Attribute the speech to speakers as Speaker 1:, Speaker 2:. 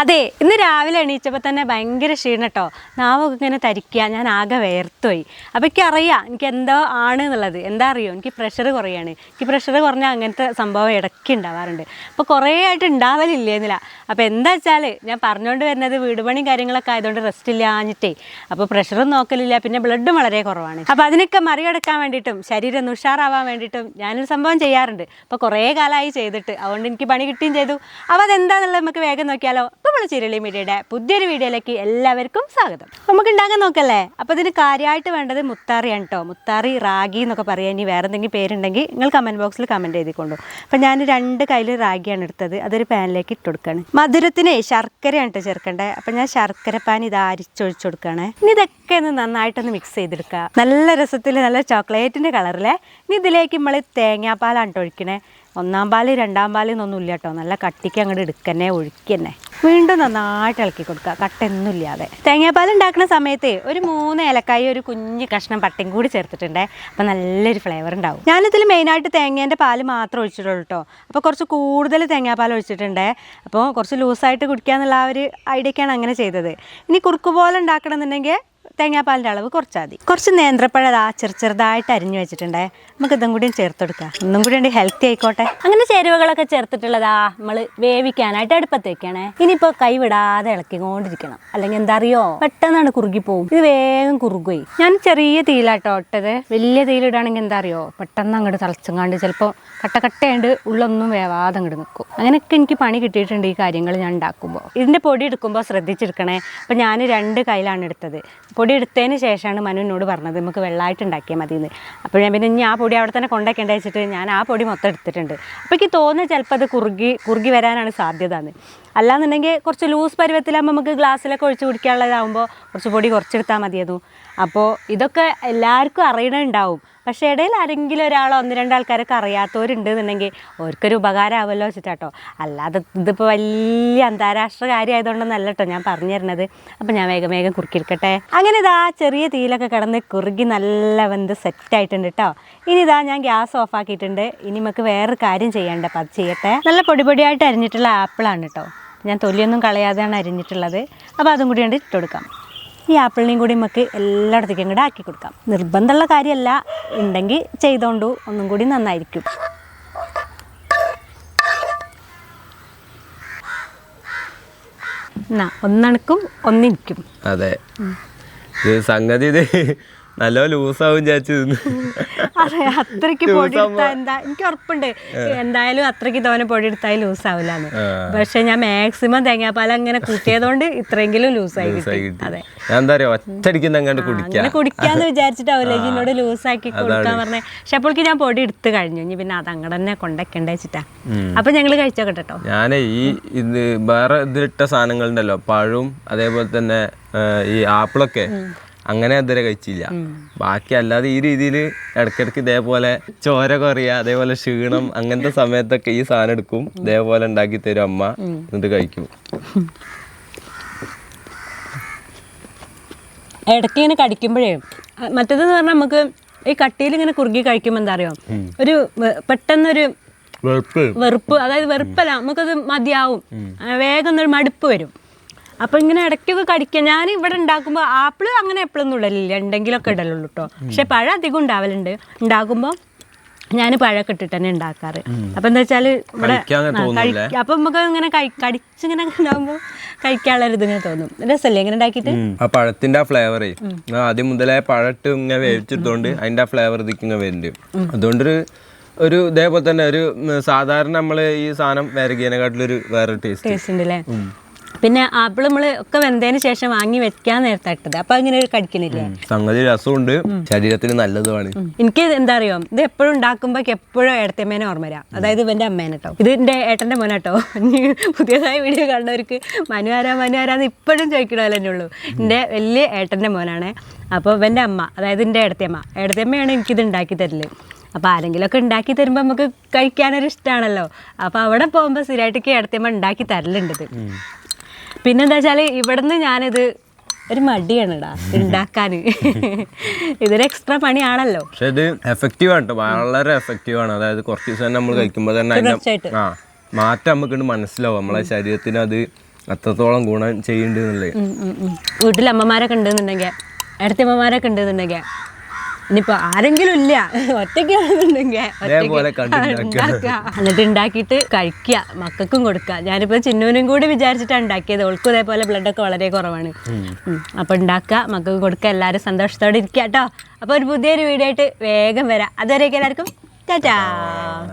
Speaker 1: അതെ ഇന്ന് രാവിലെ എണീച്ചപ്പോൾ തന്നെ ഭയങ്കര ക്ഷീണം കേട്ടോ നാവൊക്കെ ഇങ്ങനെ തരിക്കുക ഞാൻ ആകെ വേർത്തുപോയി അപ്പോൾ എനിക്ക് അറിയാം എനിക്ക് എന്തോ ആണ് എന്നുള്ളത്. എന്താ അറിയോ? എനിക്ക് പ്രഷർ കുറയാണ്. എനിക്ക് പ്രഷർ കുറഞ്ഞാൽ അങ്ങനത്തെ സംഭവം ഇടയ്ക്ക് ഉണ്ടാവാറുണ്ട് അപ്പോൾ കുറേ ആയിട്ട് ഉണ്ടാവലില്ലേന്നില്ല അപ്പോൾ എന്താ വെച്ചാൽ ഞാൻ പറഞ്ഞുകൊണ്ട് വരുന്നത് വീട് പണി കാര്യങ്ങളൊക്കെ ആയതുകൊണ്ട് റെസ്റ്റ് ഇല്ലാഞ്ഞിട്ടേ. അപ്പോൾ പ്രഷറും നോക്കലില്ല. പിന്നെ ബ്ലഡും വളരെ കുറവാണ്. അപ്പോൾ അതിനൊക്കെ മറികടക്കാൻ വേണ്ടിയിട്ടും ശരീരം ഒന്ന് ഉഷാറാവാൻ വേണ്ടിയിട്ടും ഞാനൊരു സംഭവം ചെയ്യാറുണ്ട്. അപ്പോൾ കുറേ കാലമായി ചെയ്തിട്ട് അതുകൊണ്ട് എനിക്ക് പണി കിട്ടുകയും ചെയ്തു. അപ്പോൾ അതെന്താണെന്നുള്ളത് നമുക്ക് വേഗം നോക്കിയാലോ? അപ്പോൾ ചിരളി മീഡിയയുടെ പുതിയൊരു വീഡിയോയിലേക്ക് എല്ലാവർക്കും സ്വാഗതം. നമുക്ക് ഉണ്ടാക്കാൻ നോക്കല്ലേ? അപ്പോൾ ഇതിന് കാര്യമായിട്ട് വേണ്ടത് മുത്താറിയാണ് കേട്ടോ മുത്താറി റാഗി എന്നൊക്കെ പറയാം. ഇനി വേറെ എന്തെങ്കിലും പേരുണ്ടെങ്കിൽ നിങ്ങൾ കമന്റ് ബോക്സിൽ കമന്റ് ചെയ്തിക്കൊണ്ടു അപ്പോൾ ഞാൻ രണ്ട് കയ്യിൽ റാഗിയാണ് എടുത്തത്. അതൊരു പാനിലേക്ക് ഇട്ട് കൊടുക്കുകയാണ് മധുരത്തിന് ശർക്കരയാണ് കേട്ടോ ചേർക്കേണ്ടത്. അപ്പോൾ ഞാൻ ശർക്കര പാൻ ഇത് അരിച്ചൊഴിച്ച് കൊടുക്കുകയാണ് ഇനി ഇതൊക്കെ ഒന്ന് നന്നായിട്ടൊന്ന് മിക്സ് ചെയ്തെടുക്കുക. നല്ല രസത്തിൽ നല്ല ചോക്ലേറ്റിന്റെ കളറിലെ ഇനി ഇതിലേക്ക് നമ്മൾ തേങ്ങാപ്പാലാണ് ഒഴിക്കണേ. ഒന്നാം പാൽ രണ്ടാം പാൽ എന്നൊന്നും ഇല്ല കേട്ടോ. നല്ല കട്ടിക്ക് അങ്ങോട്ട് എടുക്കന്നെ ഒഴിക്കന്നെ വീണ്ടും നന്നായിട്ട് ഇളക്കി കൊടുക്കുക. കട്ടൊന്നും ഇല്ലാതെ. തേങ്ങാപ്പാൽ ഉണ്ടാക്കുന്ന സമയത്ത് ഒരു മൂന്ന് ഏലക്കായ ഒരു കുഞ്ഞ് കഷ്ണം പട്ടയും കൂടി ചേർത്തിട്ടുണ്ട്. അപ്പം നല്ലൊരു ഫ്ലേവർ ഉണ്ടാവും. ഞാനിതിൽ മെയിനായിട്ട് തേങ്ങേന്റെ പാൽ മാത്രം ഒഴിച്ചിട്ടുള്ളൂ കേട്ടോ. അപ്പോൾ കുറച്ച് കൂടുതൽ തേങ്ങാപ്പാൽ ഒഴിച്ചിട്ടുണ്ട്. അപ്പോൾ കുറച്ച് ലൂസായിട്ട് കുടിക്കുക എന്നുള്ള ആ ഒരു ഐഡിയക്കാണ് അങ്ങനെ ചെയ്തത്. ഇനി കുറുക്ക് പോലെ ഉണ്ടാക്കണമെന്നുണ്ടെങ്കിൽ തേങ്ങാപ്പാലിന്റെ അളവ് കുറച്ചാൽ മതി. കുറച്ച് നേന്ത്രപ്പഴം ആ ചെറു ചെറുതായിട്ട് അരിഞ്ഞു വെച്ചിട്ടുണ്ടേ. നമുക്ക് ഇതും കൂടിയും ചേർത്തെടുക്കാം ഒന്നും കൂടി ഉണ്ട് ഹെൽത്തി ആയിക്കോട്ടെ. അങ്ങനെ ചേരുവകളൊക്കെ ചേർത്തിട്ടുള്ളതാ നമ്മൾ വേവിക്കാനായിട്ട് അടുപ്പത്ത് വെക്കണേ. ഇനിയിപ്പോൾ കൈവിടാതെ ഇളക്കിക്കൊണ്ടിരിക്കണം. അല്ലെങ്കിൽ എന്താ അറിയോ പെട്ടെന്നാണ് കുറുകി പോകും ഇത് വേഗം കുറുകുകയും ഞാൻ ചെറിയ തീയിലാട്ടോ ഇട്ടത്. വലിയ തീയിലിടുകയാണെങ്കിൽ എന്താ അറിയോ പെട്ടെന്ന് അങ്ങോട്ട് തളച്ചങ്ങാണ്ട് ചിലപ്പോൾ കട്ട കട്ടയുണ്ട് ഉള്ളൊന്നും വേവാതെ അങ്ങോട്ട് നിൽക്കും അങ്ങനെയൊക്കെ എനിക്ക് പണി കിട്ടിയിട്ടുണ്ട് ഈ കാര്യങ്ങൾ ഞാൻ ഉണ്ടാക്കുമ്പോൾ ഇതിന്റെ പൊടി എടുക്കുമ്പോൾ ശ്രദ്ധിച്ചെടുക്കണേ അപ്പോൾ ഞാൻ രണ്ട് കയ്യിലാണ് എടുത്തത്. പൊടി എടുത്തതിന് ശേഷമാണ് മനു എന്നോട് പറഞ്ഞത് നമുക്ക് വെള്ളമായിട്ട് ഉണ്ടാക്കിയാൽ മതി എന്ന് അപ്പോൾ ഞാൻ പിന്നെ ഇനി ആ പൊടി അവിടെ തന്നെ കൊണ്ടേക്കേണ്ട വെച്ചിട്ട് ഞാൻ ആ പൊടി മൊത്തം എടുത്തിട്ടുണ്ട്. അപ്പോൾ എനിക്ക് തോന്നുന്നത് ചിലപ്പോൾ അത് കുറുകി കുറുകി വരാനാണ് സാധ്യത എന്ന് അല്ലാന്നുണ്ടെങ്കിൽ കുറച്ച് ലൂസ് പരുവത്തിലാകുമ്പോൾ നമുക്ക് ഗ്ലാസ്സിലൊക്കെ ഒഴിച്ച് കുടിക്കാനുള്ളതാകുമ്പോൾ കുറച്ച് പൊടി കുറച്ചെടുത്താൽ മതിയതും അപ്പോൾ ഇതൊക്കെ എല്ലാവർക്കും അറിയണുണ്ടാവും. പക്ഷേ ഇടയിൽ ആരെങ്കിലും ഒരാളോ ഒന്ന് രണ്ടാൾക്കാരൊക്കെ അറിയാത്തവരുണ്ട് എന്നുണ്ടെങ്കിൽ അവർക്കൊരു ആവല്ലോ വെച്ചിട്ടാട്ടോ അല്ലാതെ ഇതിപ്പോൾ വലിയ അന്താരാഷ്ട്ര കാര്യമായതുകൊണ്ടൊന്നല്ല കേട്ടോ ഞാൻ പറഞ്ഞു തരുന്നത്. അപ്പം ഞാൻ വേഗം വേഗം കുറുക്കിയിരിക്കട്ടെ. അങ്ങനെ ഇതാ ചെറിയ തീയിലൊക്കെ കിടന്ന് കുറുകി നല്ല വെന്ത് സെറ്റായിട്ടുണ്ട് കേട്ടോ ഇനി ഇതാ ഞാൻ ഗ്യാസ് ഓഫ് ആക്കിയിട്ടുണ്ട്. ഇനി നമുക്ക് വേറൊരു കാര്യം ചെയ്യേണ്ട. അപ്പം അത് ചെയ്യട്ടെ. നല്ല പൊടി പൊടിയായിട്ട് അരിഞ്ഞിട്ടുള്ള ആപ്പിളാണ് കേട്ടോ ഞാൻ തൊലിയൊന്നും കളയാതെയാണ് അരിഞ്ഞിട്ടുള്ളത്. അപ്പോൾ അതും കൂടി കണ്ട് ഇട്ട് ഈ ആപ്പിളിനെയും കൂടി നമുക്ക് എല്ലായിടത്തേക്കും ഇങ്ങോട്ട് ആക്കി കൊടുക്കാം. നിർബന്ധമുള്ള കാര്യമല്ല. ഉണ്ടെങ്കിൽ ചെയ്തോണ്ടു. ഒന്നും കൂടി നന്നായിരിക്കും. ഒന്നണക്കും ഒന്നിരിക്കും.
Speaker 2: അതെ. സംഗതി ഇത് നല്ല ലൂസാവും ചാച്ചു
Speaker 1: അതെ അത്രയ്ക്ക് പൊടി എടുത്താൽ എന്താ എനിക്ക് ഉറപ്പുണ്ട്. എന്തായാലും അത്രയ്ക്ക് തോനെ പൊടി എടുത്താൽ ലൂസ് ആവില്ലാന്ന് പക്ഷെ ഞാൻ മാക്സിമം തേങ്ങാപ്പാൽ അങ്ങനെ കൂട്ടിയതുകൊണ്ട് ഇത്രയെങ്കിലും ലൂസായി കിട്ടി. അതെ.
Speaker 2: ഞാൻ എന്താ പറയാ ഒറ്റടിക്കുന്ന അങ്ങോട്ട് കുടിക്കാം.
Speaker 1: അങ്ങനെ കുടിക്കാന്ന് വിചാരിച്ചിട്ടാവില്ല. എന്നോട് ലൂസാക്കി കൊടുക്കാൻ പറഞ്ഞേ. പക്ഷെ അപ്പോഴേക്ക് ഞാൻ പൊടി എടുത്ത് കഴിഞ്ഞു. ഇനി പിന്നെ അത് അങ്ങടെ തന്നെ കൊണ്ടൊക്കെ വെച്ചിട്ടാ. അപ്പൊ ഞങ്ങൾ കഴിച്ചോക്കട്ടെ കേട്ടോ
Speaker 2: ഞാൻ ഈ ഇത് വേറെ ഇതിലിട്ട സാധനങ്ങളുണ്ടല്ലോ. പഴവും അതേപോലെ തന്നെ ഈ ആപ്പിളൊക്കെ. അങ്ങനെ ഇതുവരെ കഴിച്ചില്ല. ബാക്കി അല്ലാതെ ഈ രീതിയിൽ ഇടയ്ക്കിടയ്ക്ക് ഇതേപോലെ ചോര കുറയുക അതേപോലെ ക്ഷീണം അങ്ങനത്തെ സമയത്തൊക്കെ ഈ സാധനം എടുക്കും. ഇതേപോലെ ഉണ്ടാക്കി തരും അമ്മ. എന്നിട്ട് കഴിക്കും.
Speaker 1: ഇടയ്ക്ക് ഇങ്ങനെ കടിക്കുമ്പോഴേ മറ്റേതെന്ന് പറഞ്ഞാൽ നമുക്ക് ഈ കട്ടിയിൽ ഇങ്ങനെ കുറുകി കഴിക്കുമ്പോൾ എന്താ അറിയോ? ഒരു പെട്ടെന്നൊരു വെറുപ്പ്. അതായത് വെറുപ്പല്ല നമുക്കത് മതിയാവും. വേഗം ഒരു മടുപ്പ് വരും. അപ്പൊ ഇങ്ങനെ ഇടയ്ക്കൊക്കെ കടിക്കുക ഞാൻ ഇവിടെ ഉണ്ടാക്കുമ്പോൾ ആപ്പിൾ അങ്ങനെ എപ്പോഴൊന്നും ഇടലില്ല. ഉണ്ടെങ്കിലൊക്കെ ഇടലുള്ളൂ കേട്ടോ പക്ഷെ പഴം അധികം ഉണ്ടാവലുണ്ട്. ഉണ്ടാക്കുമ്പോൾ ഞാൻ പഴമൊക്കെ ഇട്ടിട്ട് തന്നെ ഉണ്ടാക്കാറ് അപ്പൊ എന്താ വെച്ചാൽ ഇവിടെ അപ്പൊ നമുക്ക് ഇങ്ങനെ കടിച്ചിങ്ങനെ ഉണ്ടാകുമ്പോൾ കഴിക്കാനുള്ള ഒരു ഇതിങ്ങനെ തോന്നും. രസമല്ലേ ഇങ്ങനെ ഉണ്ടാക്കിയിട്ട്?
Speaker 2: ആ പഴത്തിന്റെ ആ ഫ്ലേവർ ആദ്യം മുതലേ പഴട്ട് ഇങ്ങനെ വേവിച്ചിട്ടുണ്ട് അതിന്റെ ആ ഫ്ലേവർ ഇതിങ്ങനെ വരുന്നുണ്ട് അതുകൊണ്ടൊരു ഒരു ഇതേപോലെ തന്നെ ഒരു സാധാരണ നമ്മൾ ഈ സാധനം വേറെ ഗീനെക്കാട്ടിലൊരു വേറെ ടേസ്റ്റ്
Speaker 1: ടേസ്റ്റ് ഉണ്ട് അല്ലേ പിന്നെ ആപ്പിൾ നമ്മൾ ഒക്കെ വെന്തതിന് ശേഷം വാങ്ങി വെക്കാൻ നേരത്തെ ഇട്ടത്. അപ്പൊ അങ്ങനെ ഒരു കടിക്കണില്ലേ
Speaker 2: സംഗതി രസമുണ്ട്. ശരീരത്തിന് നല്ലതുമാണ്.
Speaker 1: എനിക്ക് എന്താ അറിയോ? ഇത് എപ്പോഴും ഉണ്ടാക്കുമ്പോ എപ്പോഴും ഏടത്തമ്മേനെ ഓർമ്മ വരാം അതായത് ഇവന്റെ അമ്മേനെ കേട്ടോ ഇത് എന്റെ ഏട്ടന്റെ മോനെ കേട്ടോ പുതിയതായ വീഡിയോ കണ്ടവർക്ക് മനു ആരാ മനു ആരാന്ന് ഇപ്പോഴും ചോദിക്കണമല്ലോ തന്നെ ഉള്ളൂ. എന്റെ വലിയ ഏട്ടന്റെ മോനാണ്. അപ്പോൾ ഇവന്റെ അമ്മ അതായത് എന്റെ ഏടത്തിയമ്മ ഏടത്തിയമ്മയാണ് എനിക്കിത് ഉണ്ടാക്കി തരൽ. അപ്പോൾ ആരെങ്കിലുമൊക്കെ ഉണ്ടാക്കി തരുമ്പോൾ നമുക്ക് കഴിക്കാനൊരു ഇഷ്ടമാണല്ലോ അപ്പോൾ അവിടെ പോകുമ്പോൾ സ്ഥിരമായിട്ടൊക്കെ ഇടത്തേമ്മ ഉണ്ടാക്കി തരലുണ്ടത് പിന്നെന്താ വെച്ചാൽ ഇവിടുന്ന് ഞാനിത് ഒരു മടിയാണിടാ ഉണ്ടാക്കാൻ ഇതൊരു എക്സ്ട്രാ പണിയാണല്ലോ.
Speaker 2: പക്ഷെ ഇത് എഫക്റ്റീവ് ആണ് വളരെ എഫക്റ്റീവ് ആണ്. അതായത് കുറച്ച് ദിവസം നമ്മൾ കഴിക്കുമ്പോൾ തന്നെ അതിന്റെ
Speaker 1: തുടർച്ചയായിട്ട്.
Speaker 2: ആ മാറ്റം നമുക്ക് മനസ്സിലാവും. നമ്മളെ ശരീരത്തിന് അത് അത്രത്തോളം ഗുണം ചെയ്യുന്നുണ്ട്.
Speaker 1: വീട്ടിൽ അമ്മമാരൊക്കെ ഉണ്ടെന്നുണ്ടെങ്കിൽ അടുത്തമ്മമാരൊക്കെ ഉണ്ടെന്നുണ്ടെങ്കിൽ ഇനിയിപ്പോൾ ആരെങ്കിലും ഇല്ല. ഒറ്റയ്ക്കാണെന്നുണ്ടെങ്കിൽ. എന്നിട്ട് ഉണ്ടാക്കിയിട്ട് കഴിക്കുക. മക്കൾക്കും കൊടുക്കുക. ഞാനിപ്പോ ചിന്നൂനും കൂടി വിചാരിച്ചിട്ടാണ് ഉണ്ടാക്കിയത്. ഓൾക്കും ഇതേപോലെ ബ്ലഡൊക്കെ വളരെ കുറവാണ്. അപ്പൊ ഉണ്ടാക്കുക. മക്കൾക്ക് കൊടുക്കുക. എല്ലാവരും സന്തോഷത്തോടെ ഇരിക്കാട്ടോ കേട്ടോ. അപ്പോൾ ഒരു പുതിയൊരു വീഡിയോ ആയിട്ട് വേഗം വരാം. അതുവരെയൊക്കെ എല്ലാവർക്കും ടാറ്റാ.